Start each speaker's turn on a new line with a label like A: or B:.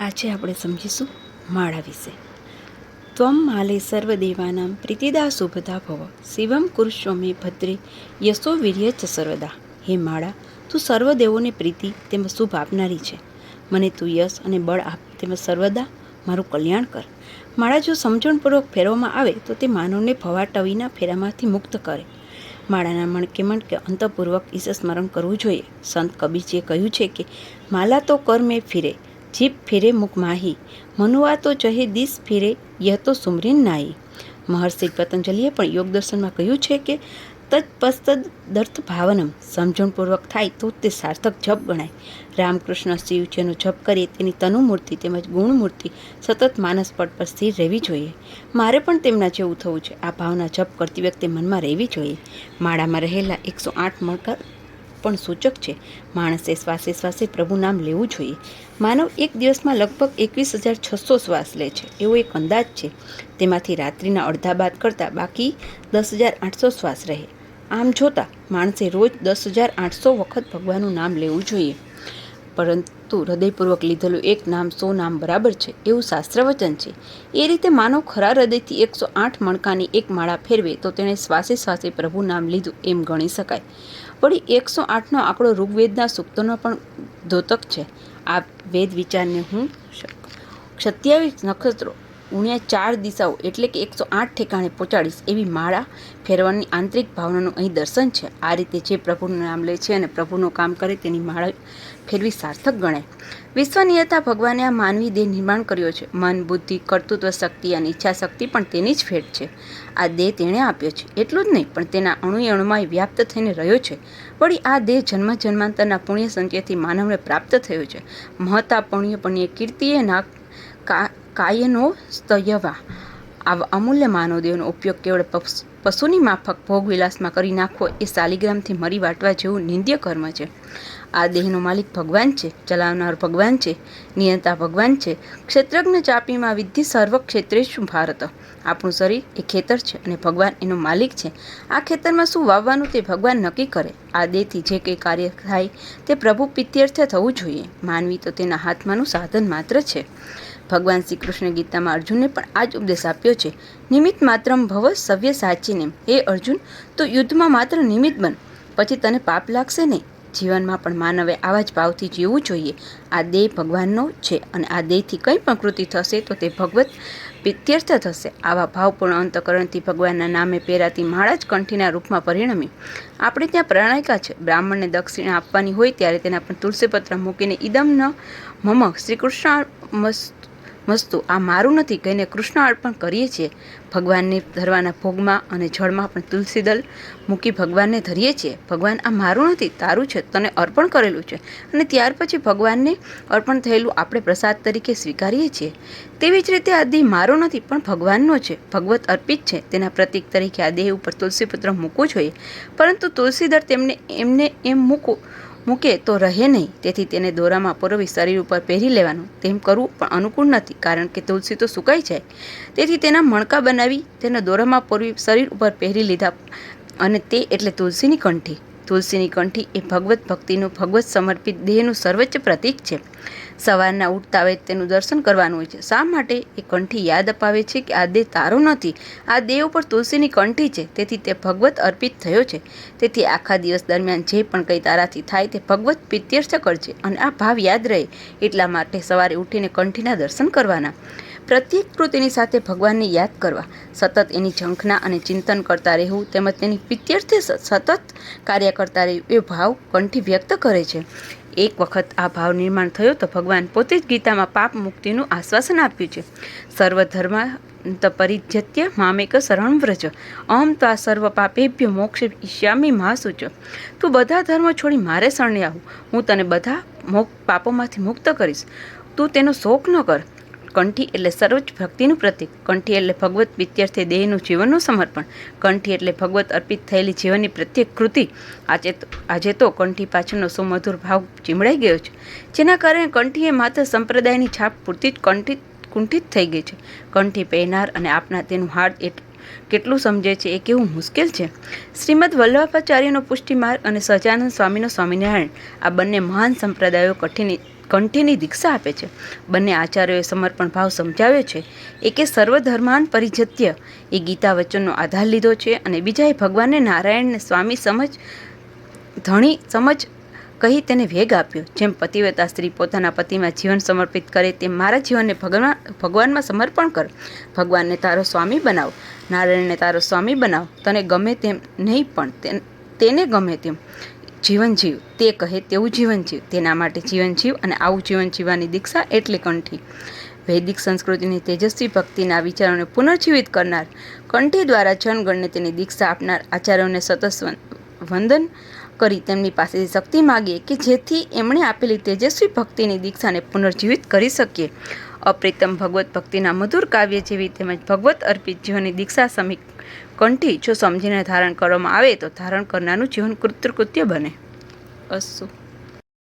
A: આજે આપણે સમજીશું માળા વિશે. ત્વમ માલે સર્વદેવાનામ પ્રીતિદા શુભદા ભવ. શિવમ કુરુષ્વમે ભદ્રે યશો વીર્ય ચ સર્વદા. હે માળા, તું સર્વદેવોને પ્રીતિ તેમજ શુભ આપનારી છે. મને તું યશ અને બળ આપ તેમજ સર્વદા મારું કલ્યાણ કર. માળા જો સમજણપૂર્વક ફેરવવામાં આવે તો તે માનવને ભવાટવીના ફેરામાંથી મુક્ત કરે. માળાના મણકે મણકે અંતપૂર્વક ઈશ સ્મરણ કરવું જોઈએ. સંત કબીરજીએ કહ્યું છે કે, માલા તો કર મેં ફિરે જીભ ફિરે મુખ માહી. મનુઆ તો ચહે દિશ ફિરે, યહ તો સુમરીન નાઈ. મહર્ષિ પતંજલિએ પણ યોગ દર્શનમાં કહ્યું છે કે, તત્પસ્તદ દર્થ ભાવનમ, સમજણપૂર્વક થાય તો તે સાર્થક જપ ગણાય. રામકૃષ્ણ શિવ જેનો જપ કરીએ તેની તનુમૂર્તિ તેમજ ગુણમૂર્તિ સતત માનસ પટ પર સ્થિર રહેવી જોઈએ. મારે પણ તેમના જેવું થવું છે. આ ભાવના જપ કરતી વખતે મનમાં રહેવી જોઈએ. માળામાં રહેલા એકસો આઠ મણકા પણ સૂચક છે. માણસે શ્વાસે શ્વાસે પ્રભુ નામ લેવું જોઈએ. માનવ એક દિવસમાં લગભગ એકવીસ હજાર છસો શ્વાસ લે છે. એવો એક અંદાજ છે. તેમાંથી રાત્રિના અડધા બાદ કરતાં બાકી દસ હજાર આઠસો શ્વાસ રહે. આમ જોતાં માણસે રોજ દસ હજાર આઠસો વખત ભગવાનનું નામ લેવું જોઈએ. પરંતુ હૃદયપૂર્વક લીધેલું એક નામ સો નામ બરાબર છે. એવું શાસ્ત્રવચન છે. એ રીતે માનવ ખરા હૃદયથી એકસો આઠ મણકાની એક માળા ફેરવે તો તેણે શ્વાસે શ્વાસે પ્રભુ નામ લીધું એમ ગણી શકાય. વળી એકસો આઠનો આંકડો ઋગ્વેદના સૂક્તોનો પણ દ્યોતક છે. આ વેદ વિચારને હું સત્યાવીસ નક્ષત્રો ઉણ્યા ચાર દિશાઓ એટલે કે એકસો આઠ ઠેકાણે પહોંચાડીશ એવી માળા ફેરવાની આંતરિક ભાવનાનું અહીં દર્શન છે. આ રીતે જે પ્રભુનું નામ લે છે અને પ્રભુનું કામ કરે તેની માળા ફેરવી સાર્થક ગણાય. વિશ્વનીયતા ભગવાને આ માનવી દેહ નિર્માણ કર્યો છે. મન, બુદ્ધિ, કર્તૃત્વ, શક્તિ અને ઈચ્છા શક્તિ પણ તેની જ ફેટ છે. આ દેહ તેણે આપ્યો છે. એટલું જ નહીં, પણ તેના અણુ અણુમાં વ્યાપ્ત થઈને રહ્યો છે. વળી આ દેહ જન્મ જન્માંતરના પુણ્ય સંચયથી માનવને પ્રાપ્ત થયો છે. મહતા પુણ્ય પુણ્ય કીર્તિએ ના કાયનો સ્તયવા. આવા અમૂલ્ય માનવદેવનો ઉપયોગ કેવળ પશુની માફક ભોગવિલાસમાં કરી નાખવો એ શાલિગ્રામથી મરી વાટવા જેવું નિંદ્ય કર્મ છે. આ દેહનો માલિક ભગવાન છે, ચલાવનાર ભગવાન છે, નિયંતા ભગવાન છે, ક્ષેત્રજ્ઞ ચાપીમાં વિધિ સર્વ ક્ષેત્રેશું ભારત. આપણું શરીર એ ખેતર છે અને ભગવાન એનો માલિક છે. આ ખેતરમાં શું વાવવાનું તે ભગવાન નક્કી કરે. આ દેહથી જે કંઈ કાર્ય થાય તે પ્રભુ પિત્યર્થે થવું જોઈએ. માનવી તો તેના હાથમાંનું સાધન માત્ર છે. ભગવાન શ્રી કૃષ્ણ ગીતામાં અર્જુનને પણ આ જ ઉપદેશ આપ્યો છે, નિમિત્ત માત્રમ ભવ સવ્ય સાચીને હે અર્જુન, તો યુદ્ધમાં માત્ર નિમિત્ત બન, પછી તને પાપ લાગશે નહીં. જીવનમાં પણ માનવે આવા જ ભાવથી જીવવું જોઈએ. આ દેહ ભગવાનનો છે અને આ દેહથી કંઈ પણ કૃતિ થશે તો તે ભગવત પિત્યર્થ થશે. આવા ભાવપૂર્ણ અંતકરણથી ભગવાનના નામે પહેરાતી માળા જ કંઠીના રૂપમાં પરિણમી. આપણે ત્યાં પ્રણાયિકા છે. બ્રાહ્મણને દક્ષિણા આપવાની હોય ત્યારે તેના પર તુલસીપત્ર મૂકીને ઇદમ ન મમ શ્રી કૃષ્ણ મસ્તુ આ મારું નથી, કહીને કૃષ્ણ અર્પણ કરીએ છીએ. ભગવાનને ધરવાના ભોગમાં અને જળમાં પણ તુલસી દલ મૂકી ભગવાનને ધરીએ છીએ. ભગવાન, આ મારું નથી, તારું છે, તને અર્પણ કરેલું છે. અને ત્યાર પછી ભગવાનને અર્પણ થયેલું આપણે પ્રસાદ તરીકે સ્વીકારીએ છીએ. તેવી જ રીતે આ દેહ મારો નથી, પણ ભગવાનનો છે. ભગવત અર્પિત છે. તેના પ્રતીક તરીકે આ દેહ ઉપર તુલસીપત્ર મૂકવું જોઈએ. પરંતુ તુલસીદર તેમને, એમને એમ મૂકવું મૂકે તો રહે નહીં. તેથી તેને દોરામાં પરોવી શરીર ઉપર પહેરી લેવાનું. તેમ કરવું પણ અનુકૂળ નથી, કારણ કે તુલસી તો સુકાઈ જાય. તેથી તેના મણકા બનાવી તેને દોરામાં પરોવી શરીર ઉપર પહેરી લીધા અને તે એટલે તુલસીની કંઠી. તુલસીની કંઠી એ ભગવત ભક્તિનું, ભગવત સમર્પિત દેહનું સર્વોચ્ચ પ્રતીક છે. સવારના ઉઠતા આવે તેનું દર્શન કરવાનું હોય છે. શા માટે એ કંઠી યાદ અપાવે છે કે આ દેહ તારો નથી? આ દેહ ઉપર તુલસીની કંઠી છે. તેથી તે ભગવત અર્પિત થયો છે. તેથી આખા દિવસ દરમિયાન જે પણ કંઈ તારાથી થાય તે ભગવત પિત્યર્થ કરશે અને આ ભાવ યાદ રહે એટલા માટે સવારે ઉઠીને કંઠીના દર્શન કરવાના. પ્રત્યેક કૃતિની સાથે ભગવાનને યાદ કરવા, સતત એની ઝંખના અને ચિંતન કરતા રહેવું તેમજ તેની પિત્યર્થે સતત કાર્ય કરતા રહેવું એ ભાવ કંઠી વ્યક્ત કરે છે. એક વખત આ ભાવ નિર્માણ થયો તો ભગવાન પોતે જ ગીતામાં પાપ મુક્તિનું આશ્વાસન આપ્યું છે. સર્વધર્મ પરિજત્ય મામેક શરણ વ્રજ, અહમ તો આ સર્વ પાપેભ્ય મોક્ષ ઈશ્યામી મહાસૂચ તું બધા ધર્મ છોડી મારે શરણે આવું, હું તને બધા મોક, પાપોમાંથી મુક્ત કરીશ. તું તેનો શોક ન કર. કંઠી એટલે સર્વોચ્ચ ભક્તિનું પ્રતીક. કંઠી એટલે ભગવત વિદ્યાર્થી દેહનું જીવનનું સમર્પણ. કંઠી એટલે ભગવત અર્પિત થયેલી જીવનની પ્રત્યેક કૃતિ. આજે આજે તો કંઠી પાછળનો સુમધુર ભાવ ચીમડાઈ ગયો છે. જેના કારણે કંઠીએ માત્ર સંપ્રદાયની છાપ પૂરતી જ કંઠિત કુંઠિત થઈ ગઈ છે. કંઠી પહેનાર અને આપના તેનું હાર્દ એટલું કેટલું સમજે છે એ કેવું મુશ્કેલ છે? શ્રીમદ વલ્લભાચાર્યનો પુષ્ટિમાર્ગ અને સહજાનંદ સ્વામીનો સ્વામિનારાયણ. આ બંને મહાન સંપ્રદાયો કઠિન કંઠીની દીક્ષા આપે છે. બંને આચાર્યોએ સમર્પણ ભાવ સમજાવ્યો છે. એકે સર્વધર્માન પરિજત્ય. એ ગીતા વચનનો આધાર લીધો છે અને બીજાએ ભગવાનને નારાયણને સ્વામી સમજ, ધણી સમજ કહી તેને વેગ આપ્યો. જેમ પતિવ્રતા સ્ત્રી પોતાના પતિમાં જીવન સમર્પિત કરે તેમ મારા જીવનને ભગવાન, ભગવાનમાં સમર્પણ કર. ભગવાનને તારો સ્વામી બનાવ. નારાયણને તારો સ્વામી બનાવ. તને ગમે તેમ નહીં પણ તેને ગમે તેમ. જીવન જીવ. તે કહે તેવું જીવન જીવ. તેના માટે જીવન જીવ અને આવું જીવન જીવવાની દીક્ષા એટલે કંઠી. વૈદિક સંસ્કૃતિની તેજસ્વી ભક્તિના વિચારોને પુનર્જીવિત કરનાર કંઠી દ્વારા જનગણને તેની દીક્ષા આપનાર આચાર્યોને સતત વંદન કરી તેમની પાસેથી શક્તિ માગીએ કે જેથી એમણે આપેલી તેજસ્વી ભક્તિની દીક્ષાને પુનર્જીવિત કરી શકીએ. અપ્રિતમ ભગવત ભક્તિના મધુર કાવ્ય જેવી તેમજ ભગવત અર્પિત જીવનની દીક્ષા સમી કંઠી જો સમજીને ધારણ કરવામાં આવે તો ધારણ કરનારનું જીવન કૃતકૃત્ય બને. અસ્સુ